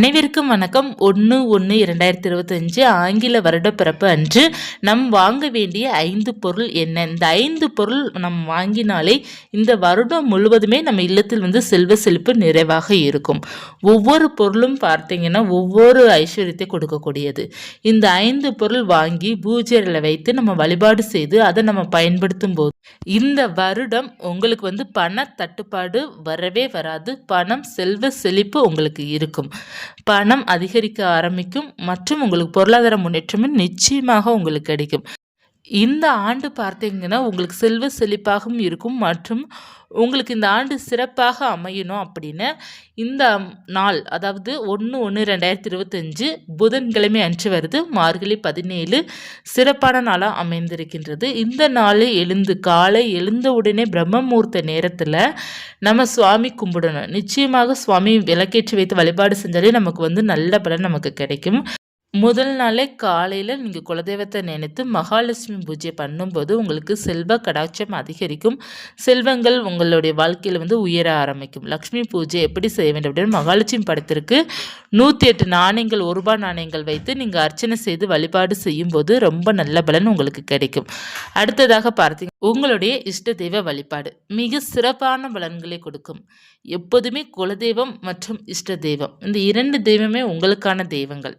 அனைவருக்கும் வணக்கம். ஒன்று ஒன்று இரண்டாயிரத்தி இருபத்தஞ்சு ஆங்கில வருடப்பிறப்பு அன்று நம் வாங்க வேண்டிய ஐந்து பொருள் என்ன? இந்த ஐந்து பொருள் நம் வாங்கினாலே இந்த வருடம் முழுவதுமே நம்ம இல்லத்தில் வந்து செல்வ செழிப்பு நிறைவாக இருக்கும். ஒவ்வொரு பொருளும் பார்த்தீங்கன்னா ஒவ்வொரு ஐஸ்வர்யத்தை கொடுக்கக்கூடியது. இந்த ஐந்து பொருள் வாங்கி பூஜையில் வைத்து நம்ம வழிபாடு செய்து அதை நம்ம பயன்படுத்தும் போது இந்த வருடம் உங்களுக்கு வந்து பண தட்டுப்பாடு வரவே வராது. பணம் செல்வ செழிப்பு உங்களுக்கு இருக்கும். பணம் அதிகரிக்க ஆரம்பிக்கும் மற்றும் உங்களுக்கு பொருளாதார முன்னேற்றமும் நிச்சயமாக உங்களுக்கு கிடைக்கும். இந்த ஆண்டு பார்த்தீங்கன்னா உங்களுக்கு செல்வ செழிப்பாகவும் இருக்கும் மற்றும் உங்களுக்கு இந்த ஆண்டு சிறப்பாக அமையணும் அப்படின்னு இந்த நாள் அதாவது ஒன்று ஒன்று ரெண்டாயிரத்தி இருபத்தஞ்சு புதன்கிழமை அன்று வருது. மார்கழி பதினேழு சிறப்பான நாளாக அமைந்திருக்கின்றது. இந்த நாள் எழுந்து காலை எழுந்த உடனே பிரம்ம முகூர்த்த நேரத்தில் நம்ம சுவாமி கும்பிடணும். நிச்சயமாக சுவாமி விளக்கேற்றி வைத்து வழிபாடு செஞ்சாலே நமக்கு வந்து நல்ல பலன் நமக்கு கிடைக்கும். முதல் நாளே காலையில் நீங்கள் குலதெய்வத்தை நினைத்து மகாலட்சுமி பூஜை பண்ணும்போது உங்களுக்கு செல்வ கடாட்சம் அதிகரிக்கும். செல்வங்கள் உங்களுடைய வாழ்க்கையில் வந்து உயர ஆரம்பிக்கும். லக்ஷ்மி பூஜை எப்படி செய்ய வேண்டும் அப்படின்னு மகாலட்சுமி படத்திற்கு நூற்றி எட்டு நாணயங்கள் ஒரு ரூபாய் நாணயங்கள் வைத்து நீங்கள் அர்ச்சனை செய்து வழிபாடு செய்யும்போது ரொம்ப நல்ல பலன் உங்களுக்கு கிடைக்கும். அடுத்ததாக பார்த்தீங்க உங்களுடைய இஷ்ட தெய்வ வழிபாடு மிக சிறப்பான பலன்களை கொடுக்கும். எப்போதுமே குலதெய்வம் மற்றும் இஷ்ட தெய்வம். இந்த இரண்டு தெய்வமே உங்களுக்கான தெய்வங்கள்.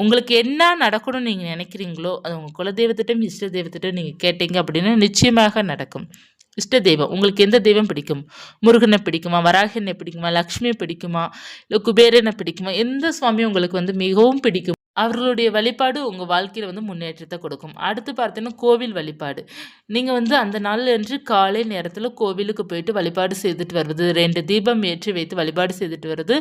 உங்களுக்கு என்ன நடக்கணும்னு நீங்கள் நினைக்கிறீங்களோ அது உங்கள் குலதெய்வத்திட்டம் இஷ்ட தெய்வத்திட்டம் நீங்கள் கேட்டீங்க அப்படின்னா நிச்சயமாக நடக்கும். இஷ்ட தெய்வம் உங்களுக்கு எந்த தெய்வம் பிடிக்கும்? முருகனை பிடிக்குமா? வராகனை பிடிக்குமா? லக்ஷ்மியை பிடிக்குமா? இல்லை குபேரனை பிடிக்குமா? எந்த சுவாமி உங்களுக்கு வந்து மிகவும் பிடிக்கும். அவர்களுடைய வழிபாடு உங்கள் வாழ்க்கையில் வந்து முன்னேற்றத்தை கொடுக்கும். அடுத்து பார்த்தீங்கன்னா கோவில் வழிபாடு. நீங்கள் வந்து அந்த நாள் என்று காலை நேரத்தில் கோவிலுக்கு போயிட்டு வழிபாடு செய்துட்டு வருவது ரெண்டு தீபம் ஏற்றி வைத்து வழிபாடு செய்துட்டு வருது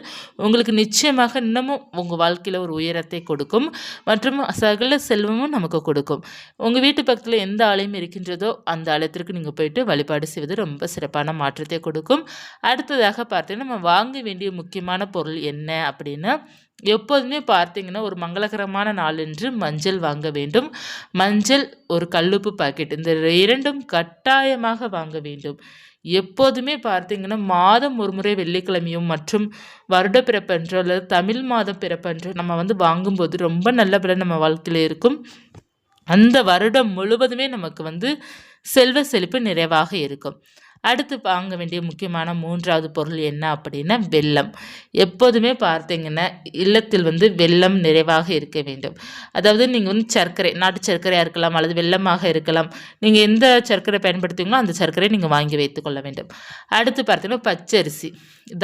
உங்களுக்கு நிச்சயமாக இன்னமும் உங்கள் வாழ்க்கையில் ஒரு உயரத்தை கொடுக்கும். மற்றும் சகல செல்வமும் நமக்கு கொடுக்கும். உங்கள் வீட்டு பக்கத்தில் எந்த ஆலயம் இருக்கின்றதோ அந்த ஆலயத்திற்கு நீங்கள் போயிட்டு வழிபாடு செய்வது ரொம்ப சிறப்பான மாற்றத்தை கொடுக்கும். அடுத்ததாக பார்த்தீங்கன்னா நம்ம வாங்க வேண்டிய முக்கியமான பொருள் என்ன அப்படின்னா எப்போதுமே பார்த்தீங்கன்னா ஒரு மங்களகரமான நாளன்று மஞ்சள் வாங்க வேண்டும். மஞ்சள் ஒரு கல்லுப்பு பாக்கெட் இந்த இரண்டும் கட்டாயமாக வாங்க வேண்டும். எப்போதுமே பார்த்தீங்கன்னா மாதம் ஒரு முறை வெள்ளிக்கிழமையும் மற்றும் வருட பிறப்பன்றோ அல்லது தமிழ் மாதம் பிறப்பன்றோ நம்ம வந்து வாங்கும்போது ரொம்ப நல்ல பலன் நம்ம வாழ்க்கையில் இருக்கும். அந்த வருடம் முழுவதுமே நமக்கு வந்து செல்வ செழிப்பு நிறைவாக இருக்கும். அடுத்து வாங்க வேண்டிய முக்கியமான மூன்றாவது பொருள் என்ன அப்படின்னா வெல்லம். எப்போதுமே பார்த்தீங்கன்னா இல்லத்தில் வந்து வெள்ளம் நிறைவாக இருக்க வேண்டும். அதாவது நீங்கள் வந்து சர்க்கரை நாட்டு சர்க்கரையாக இருக்கலாம் அல்லது வெள்ளமாக இருக்கலாம் நீங்கள் எந்த சர்க்கரை பயன்படுத்துவீங்களோ அந்த சர்க்கரையை நீங்கள் வாங்கி வைத்துக்கொள்ள வேண்டும். அடுத்து பார்த்தீங்கன்னா பச்சரிசி.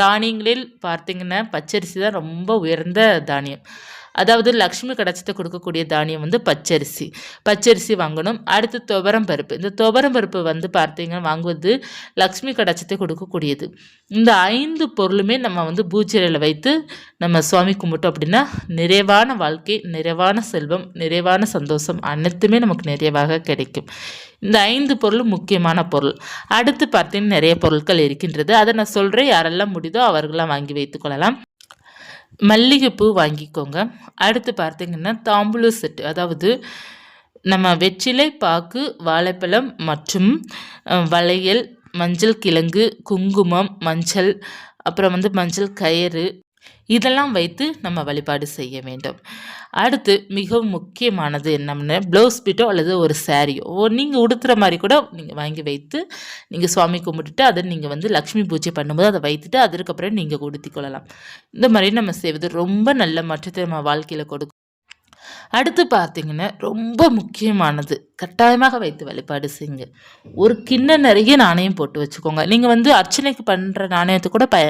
தானியங்களில் பார்த்தீங்கன்னா பச்சரிசி தான் ரொம்ப உயர்ந்த தானியம். அதாவது லக்ஷ்மி கடாட்சத்தை கொடுக்கக்கூடிய தானியம் வந்து பச்சரிசி. பச்சரிசி வாங்கணும். அடுத்து துவரம் பருப்பு. இந்த துவரம் பருப்பு வந்து பார்த்தீங்கன்னா வாங்குவது லக்ஷ்மி கடாட்சத்தை கொடுக்கக்கூடியது. இந்த ஐந்து பொருளுமே நம்ம வந்து பூஜையில் வைத்து நம்ம சுவாமி கும்பிட்டோம் அப்படின்னா நிறைவான வாழ்க்கை நிறைவான செல்வம் நிறைவான சந்தோஷம் அனைத்துமே நமக்கு நிறைவாக கிடைக்கும். இந்த ஐந்து பொருள் முக்கியமான பொருள். அடுத்து பார்த்தீங்கன்னா நிறைய பொருட்கள் இருக்கின்றது. அதை நான் சொல்கிறேன் யாரெல்லாம் முடியுதோ அவர்களாம் வாங்கி வைத்துக்கொள்ளலாம் மல்லிகைப்பூ வாங்கிக்கோங்க. அடுத்து பார்த்தீங்கன்னா தாம்பூல செட்டு. அதாவது நம்ம வெற்றிலை பாக்கு வாழைப்பழம் மற்றும் வளையல் மஞ்சள் கிழங்கு குங்குமம் மஞ்சள் அப்புறம் வந்து மஞ்சள் கயிறு இதெல்லாம் வைத்து நம்ம வழிபாடு செய்ய வேண்டும். அடுத்து மிகவும் முக்கியமானது என்னம்னு ப்ளவுஸ் பிட்டோ அல்லது ஒரு சாரியோ நீங்கள் உடுத்துகிற மாதிரி கூட நீங்கள் வாங்கி வைத்து நீங்கள் சுவாமி கும்பிட்டுட்டு அதை நீங்கள் வந்து லக்ஷ்மி பூஜை பண்ணும்போது அதை வைத்துட்டு அதற்கப்புறம் நீங்கள் உடுத்தி கொள்ளலாம். இந்த மாதிரி நம்ம செய்வது ரொம்ப நல்ல மாற்றத்தை நம்ம வாழ்க்கையில் கொடுக்கும். அடுத்து பார்த்தீங்கன்னா ரொம்ப முக்கியமானது கட்டாயமாக வைத்து வழிபாடு செய்யுங்க. ஒரு கிண்ண நிறைய நாணயம் போட்டு வச்சுக்கோங்க. நீங்கள் வந்து அர்ச்சனைக்கு பண்ணுற நாணயத்தை கூட பய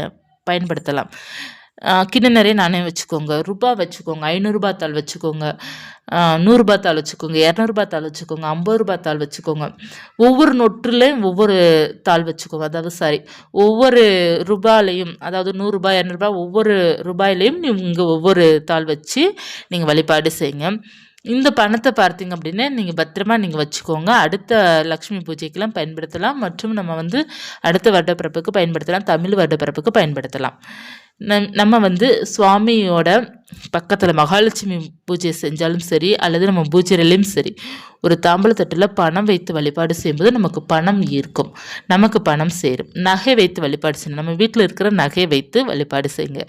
பயன்படுத்தலாம். கிண்ண நிறைய நாணயம் வச்சுக்கோங்க. ரூபா வச்சுக்கோங்க. ஐநூறுரூபா தாள் வச்சுக்கோங்க. நூறுரூபா தாள் வச்சுக்கோங்க. இரநூறுபா தாள் வச்சுக்கோங்க. ஐம்பது ரூபா தாள் வச்சுக்கோங்க. ஒவ்வொரு நொற்றுலையும் ஒவ்வொரு தாள் வச்சுக்கோங்க. அதாவது சாரி ஒவ்வொரு ரூபாலையும் அதாவது நூறுரூபா இரநூறுபா ஒவ்வொரு ரூபாயிலையும் நீங்கள் ஒவ்வொரு தாள் வச்சு நீங்கள் வழிபாடு செய்யுங்க. இந்த பணத்தை பார்த்தீங்க அப்படின்னா நீங்கள் பத்திரமா நீங்கள் வச்சுக்கோங்க. அடுத்த லக்ஷ்மி பூஜைக்கெல்லாம் பயன்படுத்தலாம். மற்றும் நம்ம வந்து அடுத்த வருடப்பிறப்புக்கு பயன்படுத்தலாம். தமிழ் வருடப்பிறப்புக்கு பயன்படுத்தலாம். நம் நம்ம வந்து சுவாமியோட பக்கத்தில் மகாலட்சுமி பூஜை செஞ்சாலும் சரி அல்லது நம்ம பூஜையிலையும் சரி ஒரு தாம்பூலத்தட்டில் பணம் வைத்து வழிபாடு செய்யும்போது நமக்கு பணம் ஈர்க்கும். நமக்கு பணம் சேரும். நகை வைத்து வழிபாடு செய்யணும். நம்ம வீட்டில் இருக்கிற நகையை வைத்து வழிபாடு செய்யுங்க.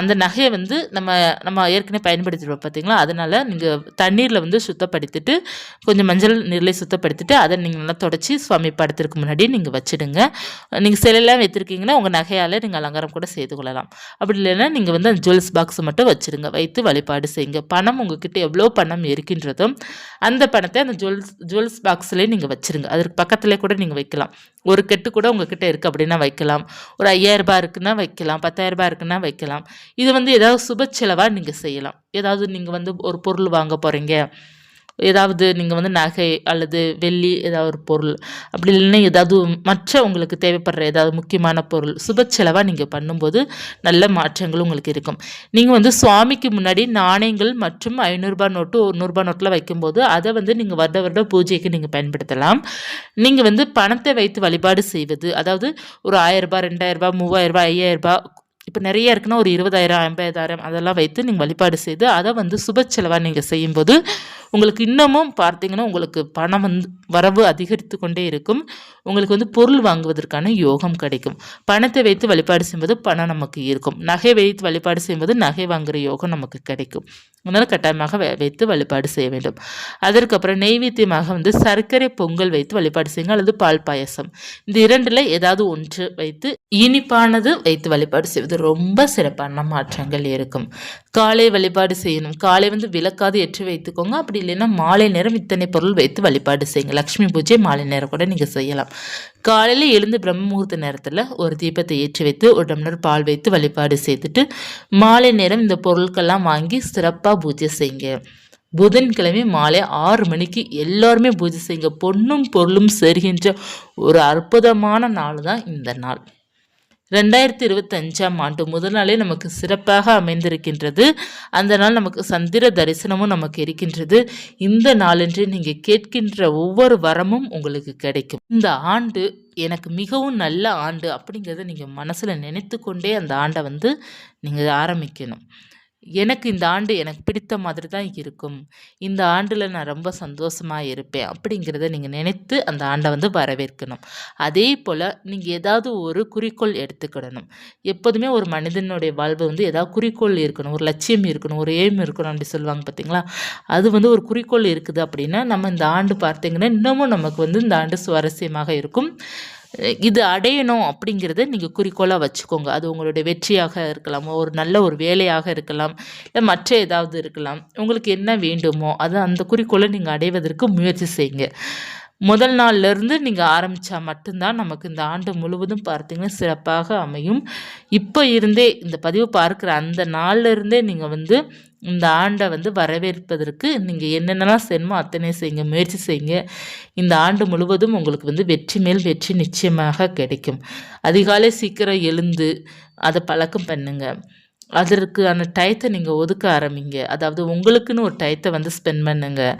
அந்த நகையை வந்து நம்ம நம்ம ஏற்கனவே பயன்படுத்திடுவோம் பார்த்தீங்களா அதனால் நீங்கள் தண்ணீரில் வந்து சுத்தப்படுத்திட்டு கொஞ்சம் மஞ்சள் நீரில் சுத்தப்படுத்திட்டு அதை நீங்கள் நல்லா தொடச்சி சுவாமி படத்திற்கு முன்னாடி நீங்கள் வச்சிடுங்க. நீங்கள் சிலையெல்லாம் வைத்திருக்கீங்கன்னா உங்கள் நகையால் நீங்கள் அலங்காரம் கூட செய்து கொள்ளலாம். அப்படி இல்லைன்னா நீங்கள் வந்து அந்த ஜுவல்ஸ் பாக்ஸை மட்டும் வச்சுருங்க. வைத்து வழிபாடு செய்யுங்க. பணம் உங்ககிட்ட எவ்வளோ பணம் இருக்கின்றதோ அந்த பணத்தை அந்த ஜுவல்ஸ் ஜுவல்ஸ் பாக்ஸ்லேயே நீங்கள் வச்சிருங்க. அதற்கு பக்கத்துலேயே கூட நீங்கள் வைக்கலாம். ஒரு கெட்டு கூட உங்ககிட்ட இருக்குது அப்படின்னா வைக்கலாம். ஒரு ஐயாயிரரூபா இருக்குன்னா வைக்கலாம். பத்தாயிரம் ரூபாய் இருக்குன்னா வைக்கலாம். இது வந்து ஏதாவது சுப செலவாக நீங்கள் செய்யலாம். ஏதாவது நீங்கள் வந்து ஒரு பொருள் வாங்க போகிறீங்க ஏதாவது நீங்கள் வந்து நகை அல்லது வெள்ளி ஏதாவது ஒரு பொருள் அப்படி இல்லைன்னா ஏதாவது மற்ற உங்களுக்கு தேவைப்படுற ஏதாவது முக்கியமான பொருள் சுப செலவாக நீங்கள் பண்ணும்போது நல்ல மாற்றங்கள் உங்களுக்கு இருக்கும். நீங்கள் வந்து சுவாமிக்கு முன்னாடி நாணயங்கள் மற்றும் ஐநூறுரூபா நோட்டு ஒரு நூறுரூபா நோட்டில் வைக்கும்போது அதை வந்து நீங்கள் வருட வருட பூஜைக்கு நீங்கள் பயன்படுத்தலாம். நீங்கள் வந்து பணத்தை வைத்து வழிபாடு செய்வது அதாவது ஒரு ஆயிரரூபா ரெண்டாயிரரூபா மூவாயிரரூபா ஐயாயிரரூபா இப்போ நிறைய இருக்குன்னா ஒரு இருபதாயிரம் ஐம்பதாயிரம் அதெல்லாம் வைத்து நீங்கள் வழிபாடு செய்து அதை வந்து சுப செலவாக நீங்கள் செய்யும்போது உங்களுக்கு இன்னமும் பார்த்தீங்கன்னா உங்களுக்கு பணம் வந்து வரவு அதிகரித்து கொண்டே இருக்கும். உங்களுக்கு வந்து பொருள் வாங்குவதற்கான யோகம் கிடைக்கும். பணத்தை வைத்து வழிபாடு செய்யும்போது பணம் நமக்கு இருக்கும் நகை வைத்து வழிபாடு செய்யும்போது நகை வாங்குகிற யோகம் நமக்கு கிடைக்கும். அதனால் கட்டாயமாக வைத்து வழிபாடு செய்ய வேண்டும். அதற்கப்புறம் நெய்வேத்தியமாக வந்து சர்க்கரை பொங்கல் வைத்து வழிபாடு செய்யுங்க அல்லது பால் பாயசம். இந்த இரண்டில் ஏதாவது ஒன்று வைத்து இனிப்பானது வைத்து வழிபாடு செய்வது ரொம்ப சிறப்பான மாற்றங்கள் இருக்கும். காலை வழிபாடு செய்யணும். காலை வந்து விளக்காது ஏற்றி வைத்துக்கோங்க. அப்படி இல்லைன்னா மாலை நேரம் இத்தனை பொருள் வைத்து வழிபாடு செய்யுங்க லக்ஷ்மி பூஜை மாலை நேரம் கூட நீங்கள் செய்யலாம். காலையில் எழுந்து பிரம்ம முகூர்த்த நேரத்தில் ஒரு தீபத்தை ஏற்றி வைத்து ஒரு டம்ளர் பால் வைத்து வழிபாடு செய்துட்டு மாலை நேரம் இந்த பொருட்கள்லாம் வாங்கி சிறப்பாக பூஜை செய்யுங்க. புதன்கிழமை மாலை ஆறு மணிக்கு எல்லாருமே பூஜை செய்யுங்க. பொண்ணும் பொருளும் செருகின்ற ஒரு அற்புதமான நாள் தான் இந்த நாள். ரெண்டாயிரத்தி இருபத்தஞ்சாம் ஆண்டு முதல் நாளே நமக்கு சிறப்பாக அமைந்திருக்கின்றது. அந்த நாள் நமக்கு சந்திர தரிசனமும் நமக்கு இருக்கின்றது. இந்த நாளன்று நீங்கள் கேட்கின்ற ஒவ்வொரு வரமும் உங்களுக்கு கிடைக்கும். இந்த ஆண்டு எனக்கு மிகவும் நல்ல ஆண்டு அப்படிங்கிறத நீங்கள் மனசில் நினைத்து கொண்டே அந்த ஆண்டை வந்து நீங்கள் ஆரம்பிக்கணும். எனக்கு இந்த ஆண்டு எனக்கு பிடித்த மாதிரி தான் இருக்கும். இந்த ஆண்டில் நான் ரொம்ப சந்தோஷமாக இருப்பேன் அப்படிங்கிறத நீங்கள் நினைத்து அந்த ஆண்டை வந்து வரவேற்கணும். அதே போல் நீங்கள் ஏதாவது ஒரு குறிக்கோள் எடுத்துக்கிடணும். எப்போதுமே ஒரு மனிதனுடைய வாழ்வு வந்து ஏதாவது குறிக்கோள் இருக்கணும் ஒரு லட்சியம் இருக்கணும் ஒரு எய்ம் இருக்கணும் அப்படி சொல்லுவாங்க பார்த்தீங்களா? அது வந்து ஒரு குறிக்கோள் இருக்குது அப்படின்னா நம்ம இந்த ஆண்டு பார்த்தீங்கன்னா இன்னமும் நமக்கு வந்து இந்த ஆண்டு சுவாரஸ்யமாக இருக்கும். இது அடையணும் அப்படிங்கிறத நீங்கள் குறிக்கோளாக வச்சுக்கோங்க. அது உங்களுடைய வெற்றியாக இருக்கலாம் ஒரு நல்ல ஒரு வேலையாக இருக்கலாம் இல்லை மற்ற ஏதாவது இருக்கலாம். உங்களுக்கு என்ன வேண்டுமோ அது அந்த குறிக்கோளை நீங்கள் அடைவதற்கு முயற்சி செய்யுங்க. முதல் நாள்ல இருந்து நீங்கள் ஆரம்பித்தா மட்டும்தான் நமக்கு இந்த ஆண்டு முழுவதும் பார்த்தீங்கன்னா சிறப்பாக அமையும். இப்போ இருந்தே இந்த பதிவு பார்க்குற அந்த நாள்ல இருந்தே நீங்கள் வந்து இந்த ஆண்டை வந்து வரவேற்பதற்கு நீங்கள் என்னென்னலாம் செய்யணுமோ அத்தனை செய்யுங்க முயற்சி செய்யுங்க. இந்த ஆண்டு முழுவதும் உங்களுக்கு வந்து வெற்றி மேல் வெற்றி நிச்சயமாக கிடைக்கும். அதிகாலை சீக்கிரம் எழுந்து அதை பழக்கம் பண்ணுங்கள் அதற்கான டயத்தை நீங்கள் ஒதுக்க ஆரம்பிங்க. அதாவது உங்களுக்குன்னு ஒரு டயத்தை வந்து ஸ்பெண்ட் பண்ணுங்கள்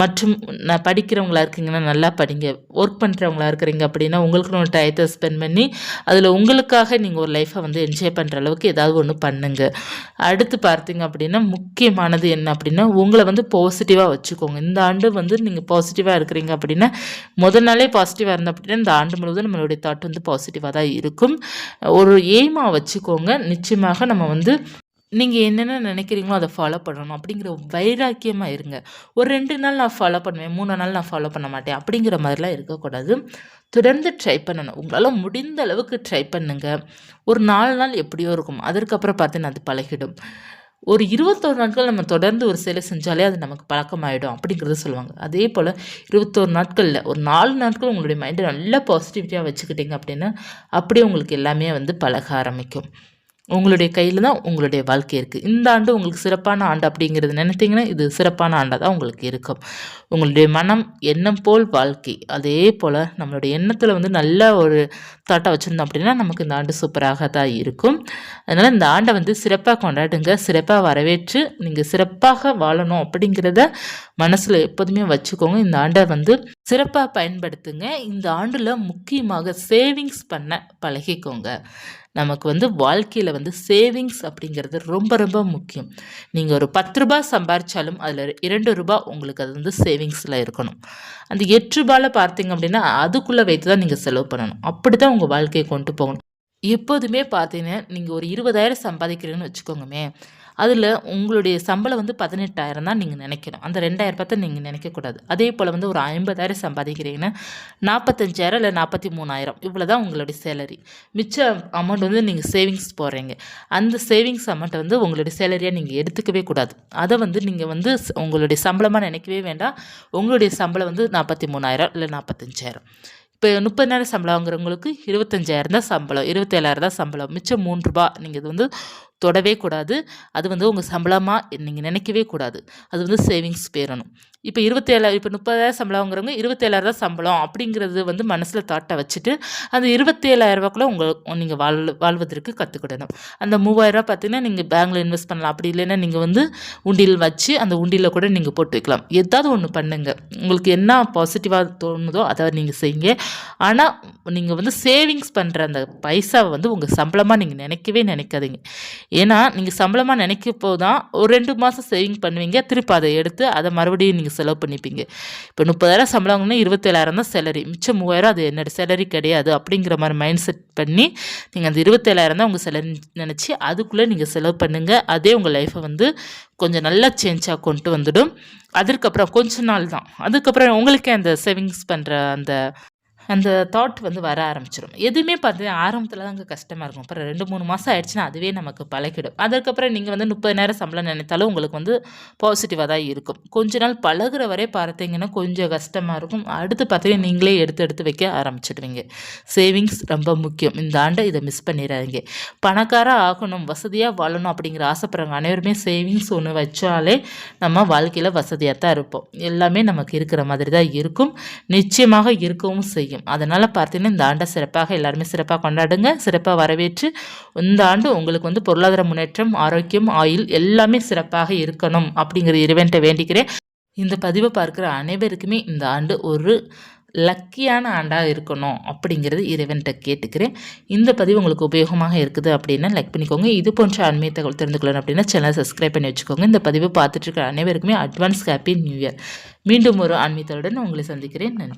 மற்றும் நான் படிக்கிறவங்களா இருக்கீங்கன்னா நல்லா படிங்க. ஒர்க் பண்ணுறவங்களா இருக்கிறீங்க அப்படின்னா உங்களுக்குன்னு ஒரு டயத்தை ஸ்பெண்ட் பண்ணி அதில் உங்களுக்காக நீங்கள் ஒரு லைஃப்பை வந்து என்ஜாய் பண்ணுற அளவுக்கு ஏதாவது ஒன்று பண்ணுங்க. அடுத்து பார்த்தீங்க அப்படின்னா முக்கியமானது என்ன அப்படின்னா உங்களை வந்து பாசிட்டிவாக வச்சுக்கோங்க. இந்த ஆண்டு வந்து நீங்கள் பாசிட்டிவாக இருக்கிறீங்க அப்படின்னா முதல் நாளே பாசிட்டிவாக இருந்த அப்படின்னா இந்த ஆண்டு முழுவதும் நம்மளுடைய தாட் வந்து பாசிட்டிவாக தான் இருக்கும். ஒரு எய்மாக வச்சுக்கோங்க. நிச்சயமாக நம்ம வந்து நீங்கள் என்னென்ன நினைக்கிறீங்களோ அதை ஃபாலோ பண்ணணும் அப்படிங்கிற வைராக்கியமாக இருங்க. ஒரு ரெண்டு நாள் நான் ஃபாலோ பண்ணுவேன் மூணு நாள் நான் ஃபாலோ பண்ண மாட்டேன் அப்படிங்கிற மாதிரிலாம் இருக்கக்கூடாது. தொடர்ந்து ட்ரை பண்ணணும். உங்களால் முடிந்த அளவுக்கு ட்ரை பண்ணுங்க. ஒரு நாலு நாள் எப்படியோ இருக்கும். அதற்கப்புறம் பார்த்தீங்கன்னா அது பழகிடும். ஒரு இருபத்தோரு நாட்கள் நம்ம தொடர்ந்து ஒரு சிலை செஞ்சாலே அது நமக்கு பழக்கமாயிடும் அப்படிங்கிறத சொல்லுவாங்க. அதே போல் இருபத்தோரு நாட்களில் ஒரு நாலு நாட்கள் உங்களுடைய மைண்டை நல்லா பாசிட்டிவிட்டியாக வச்சுக்கிட்டீங்க அப்படின்னா அப்படியே உங்களுக்கு எல்லாமே வந்து பழக ஆரம்பிக்கும். உங்களுடைய கையில் தான் உங்களுடைய வாழ்க்கை இருக்குது இந்த ஆண்டு உங்களுக்கு சிறப்பான ஆண்டு அப்படிங்கிறது நினைத்தீங்கன்னா இது சிறப்பான ஆண்டாக தான் உங்களுக்கு இருக்கும். உங்களுடைய மனம் எண்ணம் போல் வாழ்க்கை. அதே போல் நம்மளுடைய எண்ணத்தில் வந்து நல்ல ஒரு தாட்டை வச்சுருந்தோம் அப்படின்னா நமக்கு இந்த ஆண்டு சூப்பராக தான் இருக்கும். அதனால் இந்த ஆண்டை வந்து சிறப்பாக கொண்டாடுங்க. சிறப்பாக வரவேற்று நீங்கள் சிறப்பாக வாழணும் அப்படிங்கிறத மனசில் எப்போதுமே வச்சுக்கோங்க. இந்த ஆண்டை வந்து சிறப்பாக பயன்படுத்துங்க. இந்த ஆண்டில் முக்கியமாக சேவிங்ஸ் பண்ண பழகிக்கோங்க. நமக்கு வந்து வாழ்க்கையில் வந்து சேவிங்ஸ் அப்படிங்கிறது ரொம்ப ரொம்ப முக்கியம். நீங்கள் ஒரு பத்து ரூபாய் சம்பாரித்தாலும் அதில் இரண்டு ரூபாய் உங்களுக்கு அது வந்து சேவிங்ஸில் இருக்கணும். அந்த எட்டு ரூபாயில் பார்த்தீங்க அப்படின்னா அதுக்குள்ளே வைத்து தான் நீங்கள் செலவு பண்ணணும். அப்படி தான் உங்கள் வாழ்க்கையை கொண்டு போகணும். எப்போதுமே பார்த்தீங்கன்னா நீங்கள் ஒரு இருபதாயிரம் சம்பாதிக்கிறீங்கன்னு வச்சுக்கோங்கமே. அதில் உங்களுடைய சம்பளம் வந்து பதினெட்டாயிரம் தான் நீங்கள் நினைக்கணும். அந்த ரெண்டாயிரம் பார்த்து நீங்கள் நினைக்கக்கூடாது. அதே போல் வந்து ஒரு ஐம்பதாயிரம் சம்பாதிக்கிறீங்கன்னா நாற்பத்தஞ்சாயிரம் இல்லை நாற்பத்தி மூணாயிரம் இவ்வளோ தான் உங்களுடைய சேலரி மிச்ச அமௌண்ட் வந்து நீங்கள் சேவிங்ஸ் போடுறீங்க. அந்த சேவிங்ஸ் அமௌண்ட்டை வந்து உங்களுடைய சேலரியாக நீங்கள் எடுத்துக்கவே கூடாது. அதை வந்து நீங்கள் வந்து உங்களுடைய சம்பளமாக நினைக்கவே வேண்டாம். உங்களுடைய சம்பளம் வந்து நாற்பத்தி மூணாயிரம் இல்லை நாற்பத்தஞ்சாயிரம் இப்போ முப்பதினாயிரம் சம்பளம் வாங்குறவங்களுக்கு இருபத்தஞ்சாயிரம் தான் சம்பளம். இருபத்தேழாயிரம் தான் சம்பளம். மிச்சம் மூன்று ரூபா நீங்கள் இது வந்து தொடவே கூடாது. அது வந்து உங்கள் சம்பளமாக நீங்கள் நினைக்கவே கூடாது. அது வந்து சேவிங்ஸ் பேரணும். இப்போ இருபத்தேழாயிரம் இப்போ முப்பதாயிரம் சம்பளங்கிறவங்க இருபத்தேழாயிரம் தான் சம்பளம் அப்படிங்கிறது வந்து மனசில் தாட்டை வச்சுட்டு அந்த இருபத்தேழாயிரம் ரூபாக்குள்ள உங்கள் நீங்கள் வாழ் வாழ்வதற்கு கற்றுக்கிடணும் அந்த மூவாயிரரூவா பார்த்தீங்கன்னா நீங்கள் பேங்கில் இன்வெஸ்ட் பண்ணலாம். அப்படி இல்லைன்னா நீங்கள் வந்து உண்டியில் வச்சு அந்த உண்டியில் கூட நீங்கள் போட்டு வைக்கலாம். ஏதாவது ஒன்று பண்ணுங்கள் உங்களுக்கு என்ன பாசிட்டிவாக தோணுதோ அதை நீங்கள் செய்யுங்க. ஆனால் நீங்கள் வந்து சேவிங்ஸ் பண்ணுற அந்த பைசாவை வந்து உங்கள் சம்பளமாக நீங்கள் நினைக்கவே நினைக்காதீங்க. ஏன்னா நீங்கள் சம்பளமாக நினைக்கப்போ தான் ஒரு ரெண்டு மாதம் சேவிங் பண்ணுவீங்க. திருப்பி அதை எடுத்து அதை மறுபடியும் நீங்கள் செலவு பண்ணிப்பீங்க. இப்போ முப்பதாயிரம் சம்பளம் வாங்கினா இருபத்தேழாயிரம் தான் சேலரி மிச்சம் மூவாயிரம் அது என்னோட சேலரி கிடையாது அப்படிங்கிற மாதிரி மைண்ட் செட் பண்ணி நீங்கள் அந்த இருபத்தேழாயிரம் தான் உங்கள் சேலரி நினச்சி அதுக்குள்ளே நீங்கள் செலவு பண்ணுங்கள் அதே உங்கள் லைஃப்பை வந்து கொஞ்சம் நல்லா சேஞ்சாக கொண்டு வந்துடும். அதற்கப்புறம் கொஞ்ச நாள் தான். அதுக்கப்புறம் உங்களுக்கே அந்த சேவிங்ஸ் பண்ணுற அந்த அந்த தாட் வந்து வர ஆரம்பிச்சிடும் எதுவுமே பார்த்து ஆரம்பத்தில் தாங்க கஷ்டமாக இருக்கும். அப்புறம் ரெண்டு மூணு மாதம் ஆயிடுச்சுன்னா அதுவே நமக்கு பழகிடும். அதற்கப்புறம் நீங்கள் வந்து முப்பது நேரம் சம்பளம் நினைத்தாலும் உங்களுக்கு வந்து பாசிட்டிவாக தான் இருக்கும். கொஞ்ச நாள் பழகுற வரை பார்த்தீங்கன்னா கொஞ்சம் கஷ்டமாக இருக்கும். அடுத்து பார்த்தீங்கன்னா நீங்களே எடுத்து எடுத்து வைக்க ஆரம்பிச்சிடுவீங்க. சேவிங்ஸ் ரொம்ப முக்கியம். இந்த ஆண்டை இதை மிஸ் பண்ணிடாதீங்க. பணக்காராக ஆகணும் வசதியாக வாழணும் அப்படிங்கிற ஆசைப்படுறவங்க அனைவருமே சேவிங்ஸ் ஒன்று வச்சாலே நம்ம வாழ்க்கையில் வசதியாக தான் இருப்போம். எல்லாமே நமக்கு இருக்கிற மாதிரி தான் இருக்கும். நிச்சயமாக இருக்கவும் செய்யும். அதனால் பார்த்தீங்கன்னா இந்த ஆண்டை சிறப்பாக எல்லாருமே சிறப்பாக கொண்டாடுங்க. சிறப்பாக வரவேற்று இந்த ஆண்டு உங்களுக்கு வந்து பொருளாதார முன்னேற்றம் ஆரோக்கியம் ஆயுள் எல்லாமே சிறப்பாக இருக்கணும் அப்படிங்கிற இறைவன்ட்ட வேண்டிக்கிறேன். இந்த பதிவை பார்க்குற அனைவருக்குமே இந்த ஆண்டு ஒரு லக்கியான ஆண்டாக இருக்கணும் அப்படிங்கிறது இறைவன்கிட்ட கேட்டுக்கிறேன். இந்த பதிவு உங்களுக்கு உபயோகமாக இருக்குது அப்படின்னா லைக் பண்ணிக்கோங்க. இது போன்ற ஆன்மீக தகவல் தெரிந்து கொள்ளணும் அப்படின்னா சேனல் சப்ஸ்கிரைப் பண்ணி வச்சுக்கோங்க. இந்த பதிவு பார்த்துட்டு இருக்கிற அனைவருக்குமே அட்வான்ஸ் ஹாப்பி நியூ இயர் மீண்டும் ஒரு ஆன்மீகத்தோடு உங்களை சந்திக்கிறேன். நன்றி.